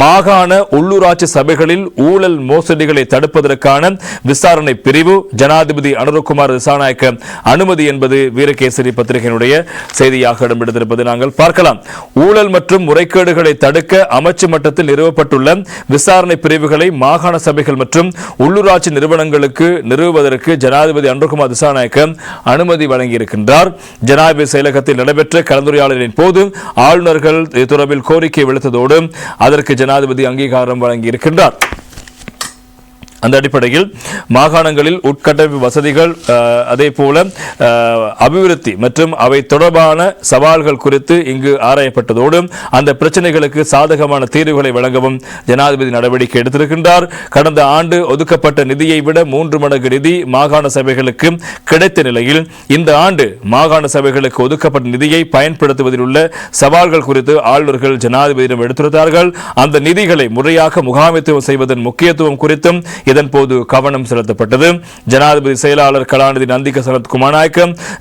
மாகாண உள்ளூராட்சி சபைகளில் ஊழல் மோசடிகளை தடுப்பதற்கான விசாரணை பிரிவு ஜனாதிபதி அனுரகுமார் திசாநாயக்க அனுமதி என்பது வீரகேசரி பத்திரிகையினுடைய செய்தியாக இடம்பெடுத்திருப்பது நாங்கள் பார்க்கலாம். ஊழல் மற்றும் முறைகேடுகளை தடுக்க அமைச்சு மட்டத்தில் நிறுவப்பட்டுள்ள விசாரணை பிரிவுகளை மாகாண சபைகள் மற்றும் உள்ளூராட்சி நிறுவனங்களுக்கு நிறுவுவதற்கு ஜனாதிபதி அனுரகுமார் திசாநாயக்க அனுமதி வழங்கியிருக்கின்றார். ஜனாதிபதி செயலகத்தில் நடைபெற்ற கலந்துரையாடலின் போது ஆளுநர்கள் இது தொடர்பில் கோரிக்கை விடுத்ததோடு அதற்கு ஜனாதிபதி அங்கீகாரம் வழங்கியிருக்கின்றார். அந்த அடிப்படையில் மாகாணங்களில் உட்கட்டமைப்பு வசதிகள் அதே போல அபிவிருத்தி மற்றும் அவை தொடர்பான சவால்கள் குறித்து இங்கு ஆராயப்பட்டதோடு அந்த பிரச்சனைகளுக்கு சாதகமான தீர்வுகளை வழங்கவும் ஜனாதிபதி நடவடிக்கை எடுத்திருக்கின்றார். கடந்த ஆண்டு ஒதுக்கப்பட்ட நிதியை விட மூன்று மடங்கு நிதி மாகாண சபைகளுக்கு கிடைத்த நிலையில் இந்த ஆண்டு மாகாண சபைகளுக்கு ஒதுக்கப்பட்ட நிதியை பயன்படுத்துவதில் உள்ள சவால்கள் குறித்து ஆளுநர்கள் ஜனாதிபதியிடம் எடுத்துரைத்தார்கள். அந்த நிதிகளை முறையாக முகாமைத்துவம் செய்வதன் முக்கியத்துவம் குறித்தும் இதன் போது கவனம் செலுத்தப்பட்டது. ஜனாதிபதி செயலாளர் கலாநிதி நந்திக சரத்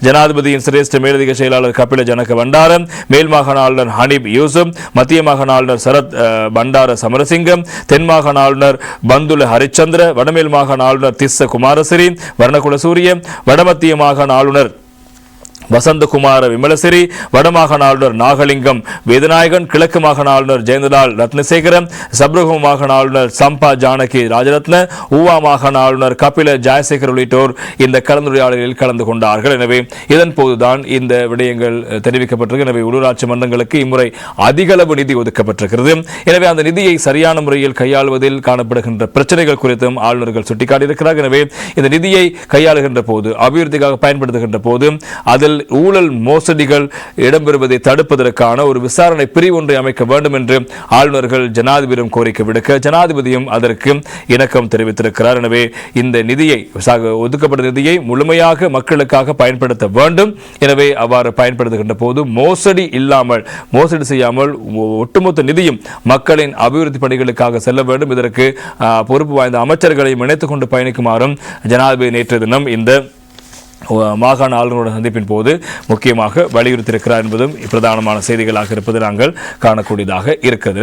ஜனாதிபதியின் சிரேஷ்ட மேலதிக செயலாளர் கபில ஜனக பண்டாரம் மேல் மாகாண ஆளுநர் ஹனீப் யூசுப் மத்திய மாகாண ஆளுநர் சரத் பண்டார சமரசிங்கம் தென் மாகாண ஆளுநர் பந்துல ஹரிச்சந்திர வடமேல் மாகாண ஆளுநர் திஸ்ஸ குமாரசிறி வர்ணகுல சூரிய வடமத்திய மாகாண ஆளுநர் வசந்தகுமார விமலசிறி வடமாகாண ஆளுநர் நாகலிங்கம் வேதநாயகன் கிழக்கு மாகாண ஆளுநர் ஜெயந்தலால் ரத்னசேகரம் சப்ரகம் மாகாண ஆளுநர் சம்பா ஜானகி ராஜரத்ன ஊவா மாகாண ஆளுநர் கபில ஜெயசேகர் உள்ளிட்டோர் இந்த கலந்துரையாடலில் கலந்து கொண்டார்கள். எனவே இதன் போதுதான் இந்த விடயங்கள் தெரிவிக்கப்பட்டிருக்கு. எனவே உள்ளூராட்சி மன்றங்களுக்கு இம்முறை அதிகளவு நிதி ஒதுக்கப்பட்டிருக்கிறது. எனவே அந்த நிதியை சரியான முறையில் கையாளுவதில் காணப்படுகின்ற பிரச்சனைகள் குறித்தும் ஆளுநர்கள் சுட்டிக்காட்டியிருக்கிறார்கள். எனவே இந்த நிதியை கையாளுகின்ற போது அபிவிருத்திக்காக பயன்படுத்துகின்ற போது அதில் ஊழல் மோசடிகள் இடம்பெறுவதை தடுப்பதற்கான ஒரு விசாரணை பிரிவு ஒன்றை அமைக்க வேண்டும் என்று ஆளுநர்கள் ஜனாதிபதியிடம் கோரிக்கை விடுக்க ஜனாதிபதியும் அதற்கு இணக்கம் தெரிவித்திருக்கிறார். எனவே இந்த நிதியை ஒதுக்கப்பட்ட நிதியை முழுமையாக மக்களுக்காக பயன்படுத்த வேண்டும். எனவே அவ்வாறு பயன்படுத்துகின்ற போது மோசடி இல்லாமல் மோசடி செய்யாமல் ஒட்டுமொத்த நிதியும் மக்களின் அபிவிருத்தி பணிகளுக்காக செல்ல வேண்டும். இதற்கு பொறுப்பு வாய்ந்த அமைச்சர்களையும் இணைத்துக் கொண்டு பயணிக்குமாறும் ஜனாதிபதி நேற்று தினம் இந்த மாகாண ஆளுநருடன் சந்திப்பின் போது முக்கியமாக வலியுறுத்தியிருக்கிறார் என்பதும் பிரதானமான செய்திகளாக இருப்பது நாங்கள் காணக்கூடியதாக இருக்கிறது.